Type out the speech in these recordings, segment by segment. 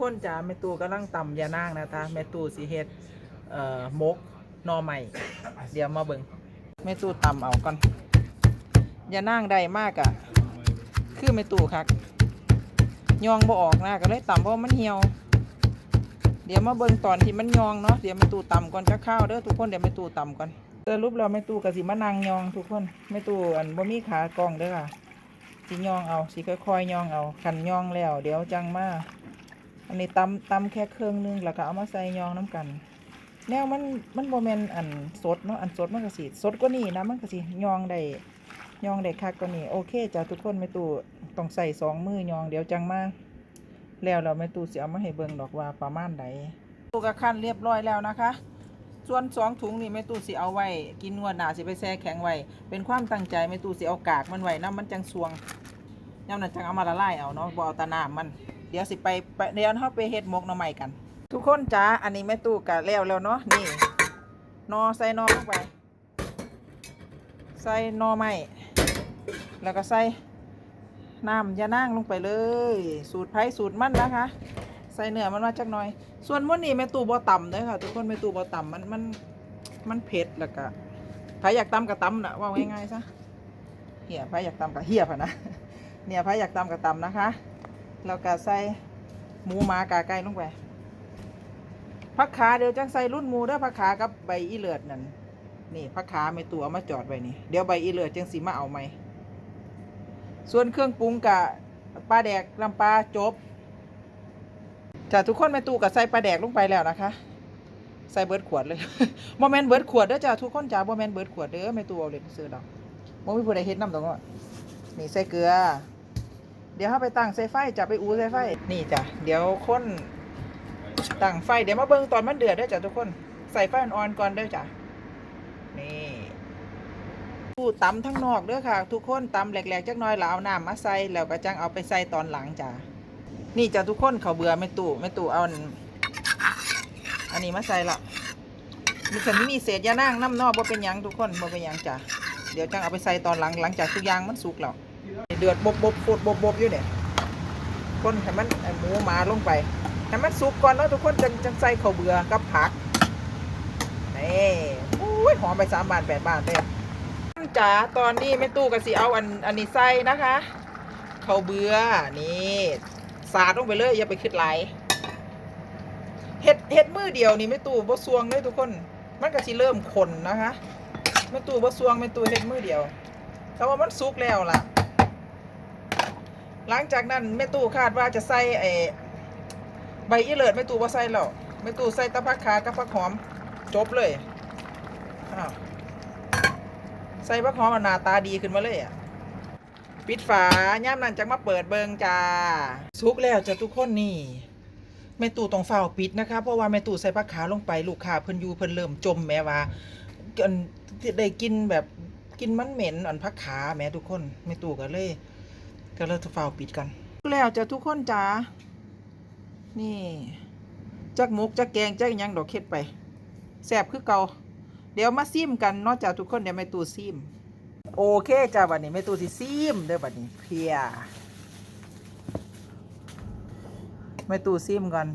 คนจ้าแม่ตู่กำลังตำยานางนะคะแม่ตู่สิเฮ็ดเอ่อมกหนอใหม่ เดี๋ยวมาเบิ่งแม่ตู่ตำเอาก่อนยานางได้มากอะคือแม่ตู่คักยองบ่ออกนะก็เลยตำเพราะมันเหี่ยว เดี๋ยวมาเบิ่งตอนที่มันยองเนาะเดี๋ยวแม่ตู่ตำก่อนจะข้าวเด้อทุกคนเดี๋ยวแม่ตู่ตำก่อนเออรูปเราแม่ตู่ก็สิมานั่งยองทุกคนแม่ตู่อันบ่มีขากองเด้อค่ะสิยองเอาสิค่อยๆยองเอาคันยองแล้ว เดี๋ยวจังมา อันนี้ตำตำแค่เครื่องนึงแล้วก็เอามาใส่ยองน้ำกัน แนวมันมันโมเมนอันสดเนาะอันสดมันก็สิสดกว่านี้นะมันก็สิยองได้ยองได้คักกว่านี้โอเคจ้ะทุกคนแม่ตู่ต้องใส่สองมือยองเดี๋ยวจังมาแล้วเราแม่ตู่สิเอามาให้เบิ่งดอกว่าประมาณใดตู่ก็ขั้นเรียบร้อยแล้วนะคะส่วนสองถุงนี่แม่ตู่สิเอาไว้ กินงวดหนาสิไปแช่แข็งไว้เป็นความตั้งใจแม่ตู่สิเอากากมันไว้น้ำมันจังสวงย่ำนั้นจังเอามาละลายเอาเนาะบ่เอาตะน้ำมัน เดี๋ยวสิไปไปเดี๋ยวเราไปเฮ็ดหมกหน่อไม้กัน ทุกคนจ้าอันนี้แม่ตู่กะแล้วแล้วเนาะนี่นอใส่นอลงไป ใส่นอไม้แล้วก็ใส่น้ำยานั่งลงไปเลย สูตรไผ่สูตรมันนะคะ ใส่เนื้อมันมาจักหน่อย ส่วนมื้อนี้แม่ตู่บ่ต่ำเด้ค่ะ ทุกคนแม่ตู่บ่ต่ำมันมันมันเผ็ดแล้วก็ใครอยากตำก็ตำนะว่าง่ายๆซะเหี่ยใครอยากตำก็เหี่ยพะนะเนี่ยใครอยากตำก็ตำนะคะ แล้วก็ใส่หมูหมากาไก่ลงไปผักขาเดี๋ยวจังใส่รุ่นหมูด้อผักขากับใบอีเลือดนั่นนี่ผักขาไม่ตัวเอามาจอดไว้นี่เดี๋ยวใบอีเลือดจังสีมาเอาไหมส่วนเครื่องปรุงกะปลาแดกลำปลาจบจ้ะทุกคนแม่ตู้กับใส่ปลาแดกลงไปแล้วนะคะใส่เบิร์ดขวดเลยโมเมนต์เบิร์ดขวดเด้อจ้ะทุกคนจ้าโมเมนต์เบิร์ดขวดเด้อแม่ตู้เอาเลยซื้อดอกโมมีผู้ใดเฮ็ดน้ำตรงนั้นนี่ใส่เกลือ ดี๋ยวเขาไปตั้งใส่ไฟจะไปอูใส่ไฟนี่จ้ะเดี๋ยวคนตั้งไฟเดี๋ยวมาเบิ่งตอนมันเดือดด้อจ้ะทุกคนใส่ไฟอ่อนๆก่อนเด้อจ้ะนี่ตู้ตำทั้งนอกเด้อค่ะ ทุกคนตำแหลกๆจักน่อยแล้วเอาน้ำมาใส่แล้วก็จังเอาไปใส่ตอนหลังจ้ะนี่จ้ะทุกคนเขาเบื่อไม่ตู้ไม่ตู้เอาอันอันนี้มาใส่ละมีสันนี้มีเศษยานั่งน้ำนอกบ่เป็นยังทุกคนบ่เป็นยังจ้ะเดี๋ยวจังเอาไปใส่ตอนหลังหลังจากทุกอย่างมันสุกแล้ว เดือดบบบบฟดบบบบอยู่เนี่ยคนให้มันหมูมาลงไปให้มันสุกก่อนแล้วทุกคนจังจังใส่ข้าวเบื่อกับผักนี่อุ้ยหอมไปสามบาทแปดบาทเลยจ๋าตอนนี้แม่ตู้ก็สิเอาอันอันนี้ใส่นะคะข้าวเบื่อนี่สาดลงไปเลยอย่าไปคิดไหลเห็ดเห็ดมือเดียวนี่แม่ตู้บ่ซวงเลยทุกคน มันก็สิเริ่มขนนะคะแม่ตู้บ่ซวงแม่ตู้เห็ดมือเดียวแต่ว่ามันสุกแล้วล่ะ หลังจากนั้นแม่ตู่คาดว่าจะใส่ไอ้ใบอีเลิศแม่ตู่ว่าใส่แล้วแม่ตู่ใส่ตะพักขากับพักหอมจบเลยอ้าวใส่พักหอมมันหน้าตาดีขึ้นมาเลยอะปิดฝาย่ามนั้นจังมาเปิดเบิงจ้าสุกแล้วจ้ะทุกคนนี่แม่ตู่ต้องเฝ้าปิดนะคะเพราะว่าแม่ตู่ใส่พักขาลงไปลูกค้าเพิ่นอยู่เพิ่นเริ่มจมแม้ว่าอันได้กินแบบกินมันเหม็นอันพักขาแม่ทุกคนแม่ตู่ก็เลย ก็เลยจะฝ้าวปิดกันแล้วจะทุกคนจ้านี่จักหมกจักแกงจักยังดอกเค็ดไปแซ่บคือเกาเดี๋ยวมาซิมกันนอกจากทุกคนเดี๋ยวแม่ตูซิมโอเคจ้าบัดนี้แม่ตูสิซิมเด้อบัดนี้เพียแม่ตูซิมกัน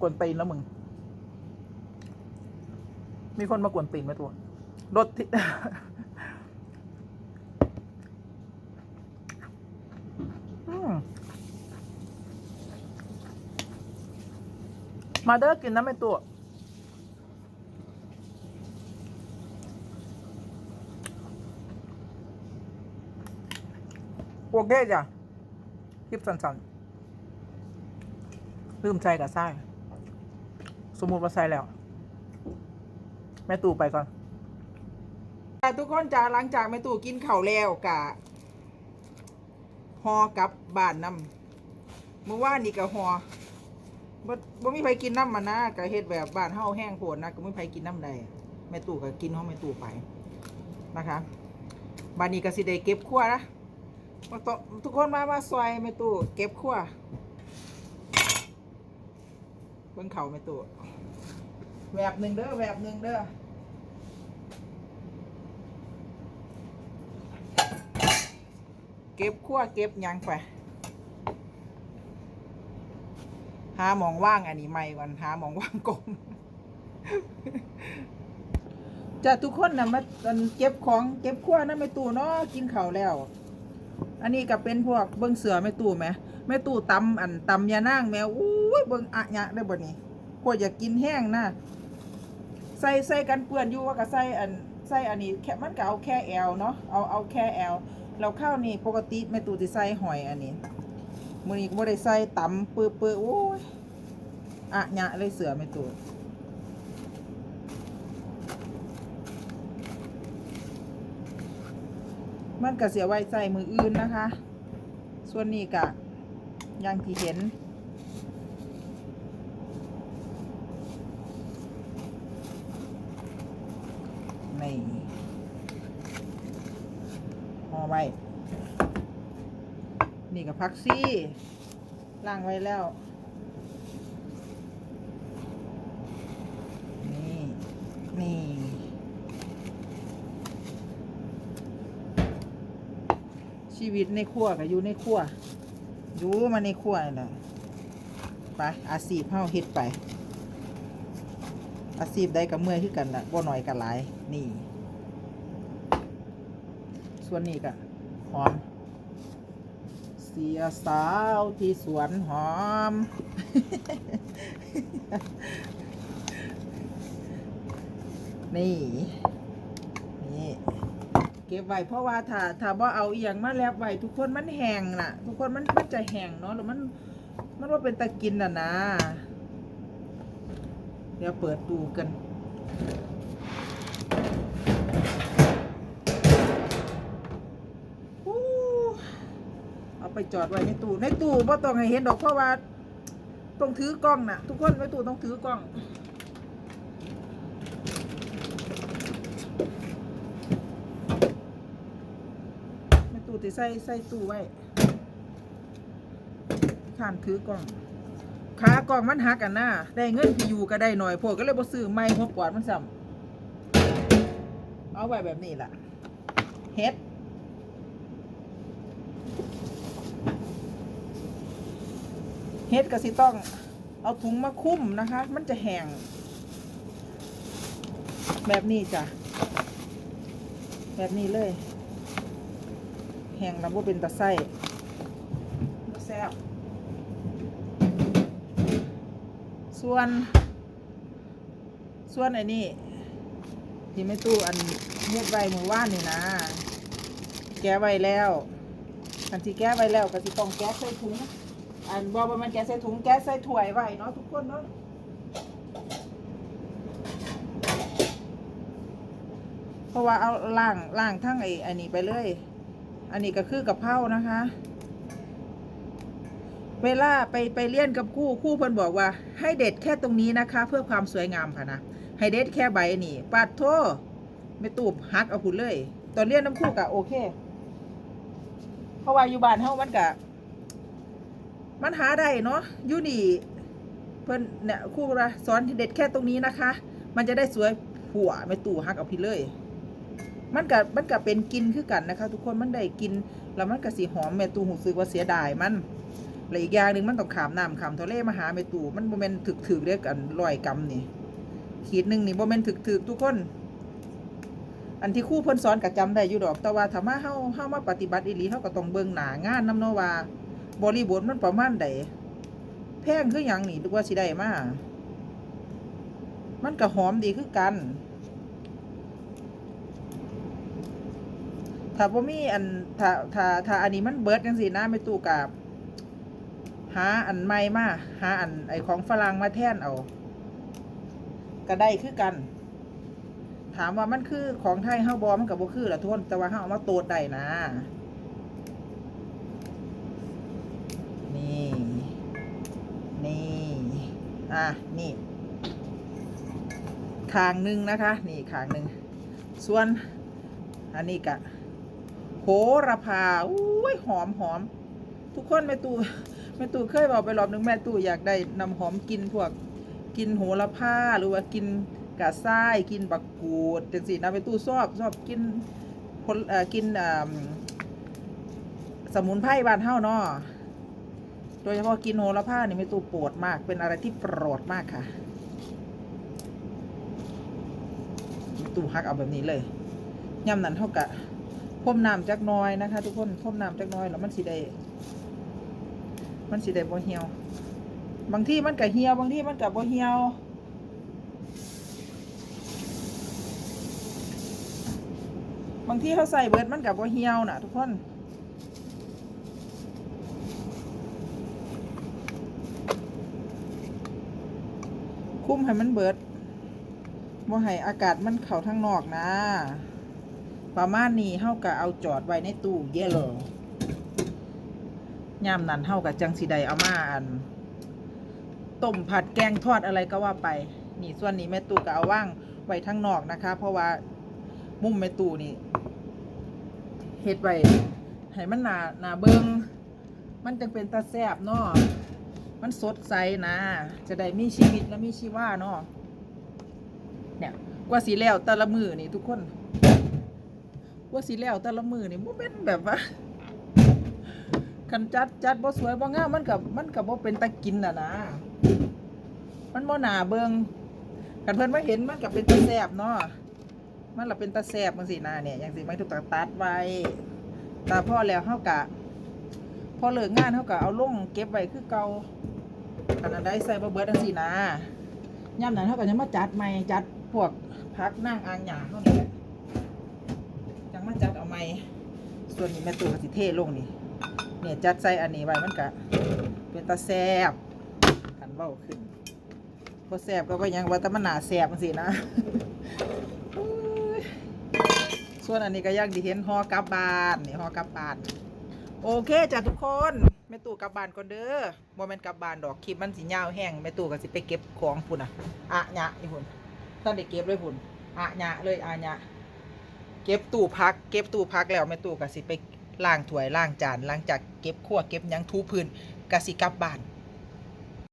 กวนตีนแล้วมึง มีคนมากวนตีนไหมตัวรถที่มาเด้อกินน้ำไม่ตัว โอเคจ้ะคลิปสั้นๆลืมใจกับไส้สมมติว่าใส่แล้ว แม่ตู่ไปก่อนทุกคนจ้าหลังจากแม่ตู่กินข้าวแล้วกะฮอกับบ้านน้ำเมื่อวานนี่กะฮอบ่บ่มีใครกินน้ำมานะกะเฮ็ดแบบบ้านเฮาแห้งโผดนะก็ไม่มีใครกินน้ำใดแม่ตู่ก็กินห้องแม่ตู่ไปนะคะบ้านนี้ก็สิได้เก็บขั้วนะมาตทุกคนมามาซอยแม่ตู่เก็บขั้วเบิ่งเข่าแม่ตู่ แวบหนึ่งเด้อแวบหนึ่งเด้อเก็บขั้วเก็บยังไปหามองว่างอันนี้ไม่ก่อนหามองว่างกลมจะทุกคนนะมาตอนเก็บของเก็บขั้วนะไม่ตู่เนาะกินเข่าแล้ว อันนี้ก็เป็นพวกเบื้องเสือไม่ตู่ไหมไม่ตู่ตำอันตำยานั่งแมวอู้ยเบื้องอะยะได้บ่นี้กว่าอยากกินแห้งนะ ใส่ใส่กันเปื้อนอยู่ว่าก็ใส่อันใส่อันนี้แค่มันก็เอาแค่แอลเนาะเอาเอาแค่แอลเราข้าวนี่ปกติแม่ตู่จะใส่หอยอันนี้มื้อนี้ก็บ่ได้ใส่ตำปื้อๆโอ้ยอะยะเลยเสือแม่ตู่มันก็เสียไว้ใส่มืออื่นนะคะ ส่วนนี้กะอย่างที่เห็น นี่ห่อไว้ นี่กับพักซี่ล่างไว้แล้ว นี่ นี่ชีวิตในครัวก็อยู่ในครัวอยู่มาในครัวนี่แหละไปอาชีพเฮาเฮ็ดไป อาชีพใดก็เมื่อยคือกันละบ่หน้อยก็หลาย นี่ ส่วนนี้ก็หอม เสียสาวที่สวนหอม นี่ นี่ เก็บไว้เพราะว่าถ้าถ้าบ่เอาเอียงมาแลบไว้ทุกคนมันแห้งน่ะ ทุกคนมันมันจะแห้งเนาะแล้วมันมันว่าเป็นตะกินน่ะนะ เดี๋ยวเปิดดูกันเอาไปจอดไว้ในตู้ในตู้บ่ต้องให้เห็นดอกเพราะว่าต้องถือกล้องน่ะทุกคนในตู้ต้องถือกล้องในตู้ที่ใส่ใส่ตู้ไว้ขานถือกล้อง ขากล่องมันหักกันหน้าได้เงินที่อยู่ก็ได้หน่อยพวกก็เลยบ่ซื้อไม่หัวปอดมันซ้ำเอาไว้แบบนี้ล่ะเฮ็ดเฮ็ดก็สิต้องเอาถุงมาคุ้มนะคะ มันจะแห้งแบบนี้จ้ะ แบบนี้เลย แห้งแล้วบ่เป็นตะไส้แซ่บ ส่วน ส่วนไอ้นี่ที่ไม่ตู้อันเฮ็ดไว้มือว่านนี่นะ แก้ไว้แล้วอันที่แก้ไว้แล้วก็สิต้องแก้ใส่ถุง อันบอกว่ามันแก้ใส่ถุงแก้ใส่ถ้วยไว้เนาะทุกคนเนาะเพราะว่าเอาล่างล่างทั้งไอ้อันนี้ไปเลย อันนี้ก็คือกับเพรานะคะ เวลาไปไปเรียนกับคู่คู่เพิ่นบอกว่า ให้เด็ดแค่ตรงนี้นะคะ เพื่อความสวยงามค่ะนะให้เด็ดแค่ใบนี่ปาดโทไม่ตูบฮักเอาพุ่นเลย ตอนเรียนน้ำคู่กะโอเค เพราะว่าอยู่บ้านเฮามันกะ มันหาได้เนาะอยู่นี่เพิ่นเนี่ยครู่ว่าสอนเด็ดแค่ตรงนี้นะคะ มันจะได้สวยผัวไม่ตู่ฮักเอาพี่เลย มันกับมันกับเป็นกินคือกันนะคะ ทุกคนมันได้กินแล้วมันก็สีหอมแม่ตู่หูสึกว่าเสียดายมัน และอีกอย่างหนึ่งมันต้องขามน้ำขามทะเลมาหาเมตูมันโมเมนถึกถึกเรียกกันร้อยกรัมนี่ขีดหนึ่งนี่โมเมนถึกถึกทุกคน อันที่คู่เพิ่นสอนก็จำได้อยู่ดอก แต่ว่าถ้ามาเฮาเฮามาปฏิบัติอีหลีเฮาก็ต้องเบิ่งหนางานน้ำเนาะว่าบริบทมันประมาณใดแพงคือหยังนี่ดูว่าสิได้มามันก็หอมดีคือกัน ถ้าบ่มีอันถ้าถ้าถ้าอันนี้มันเบิดจังซี่นะไม่ตู้กับ หาอันใหม่มาหาอันไอของฝรั่งมาแทนเอาก็ได้คือกัน ถามว่ามันคือของไทยเฮาบอมันกับบ่คือละทุกคนแต่ว่าเฮาเอามาโตดได้นะ นี่ นี่ อะ นี่คางหนึ่งนะคะ นี่คางหนึ่งส่วน อันนี้กะโหระพาอุ้ยหอมหอม ทุกคนแม่ตู่ แม่ตู่เคยบอกไปรอบหนึงแม่ตู่อยากได้น้ำหอมกินพวกกินโหระพาหรือว่ากินกะซ้ายกินบักกูดจังซี่นะแม่ตู่ชอบชอบกินผลเอ่อกินอ่าสมุนไพรบ้านเฮาเนาะโดยเฉพาะกินโหระพานี่แม่ตู่โปรดมาก เป็นอะไรที่โปรดมากค่ะแม่ตู่ฮักเอาแบบนี้เลยย่ำนั้นเท่ากับพ่มน้ำจักน้อยนะคะ ทุกคนพ่มน้ำจักน้อยแล้วมันสิได้ มันสิได้บ่เหี่ยว บางที่มันก็เหี่ยว บางที่มันก็บ่เหี่ยวบางที่เขาใส่เบิดมันกับบ่เหี่ยวน่ะทุกคน คุ้มให้มันเบิดบ่ให้อากาศมันเข้าทางนอกนะ ประมาณนี้เฮาก็เอาจอดไว้ในตู้เยลโล ยามนั้นเฮาก็จังสิไดเอามาอันต้มผัดแกงทอดอะไรก็ว่าไปนี่ส่วนนี้แม่ตู่ก็เอาว่างไว้ทางนอกนะคะ เพราะว่ามุมแม่ตู่นี่เฮ็ดไว้ให้มันหนาหนาเบิงมันจังเป็นตาแซบเนาะมันสดใสนะ จะได้มีชีวิตและมีชีว่าเนาะเนี่ยกว่าสีแล้วแต่ละมือนี่ทุกคน ว่าสีแล้วแต่ละมือนี่บ่เป็นแบบว่า คันจัดจัดบ่สวยบ่งามมันกับมันกับบ่เป็นตะกินน่ะนะ มันบ่หนาเบิงกันเพิ่นมาเห็นมันกับเป็นตาแสบเนาะมันละเป็นตาแสบจังซี่นะเนี่ยอย่างสิมันถูกตัดไว้ตาพ่อแล้วเฮากะพอเลิกงานเฮากะเอาลงเก็บไว้คือเก่าอันนั้นได้ใส่บ่เบิดจังซี่นะยามนั้นเฮาก็ยังมาจัดใหม่จัดพวกพักนั่งอ่างหญ้าเฮานี่แหละจังมาจัดเอาใหม่ส่วนนี้แม่ตู่ก็สิเทลงนี่ เนี่ยจัดใส่อันนี้ไว้มันก็เป็นตาแซบกันเบ้าขึ้นพอแซบก็ไปยังว่าแต่มันหนาแซบมันสินะ ส่วนอันนี้ก็ยากดีเห็นห่อกลับบ้านนี่ห่อกลับบ้าน โอเคจ้ะทุกคนแม่ตู่กลับบ้านก่อนเด้อบ่แม่นกลับบ้านดอกคลิปมันสิยาวแห้งแม่ตู่ก็สิไปเก็บของพุ่นน่ะอะหยะนี่พุ่นท่านได้เก็บเลยพุ่นอะหยะเลยอะหยะเก็บตู้พัก เก็บตู้พักแล้วแม่ตู้ก็สิไป ล้างถ้วยล้างจานหลังจากเก็บขั้วเก็บยังทูพื้นกสิกลับบ้าน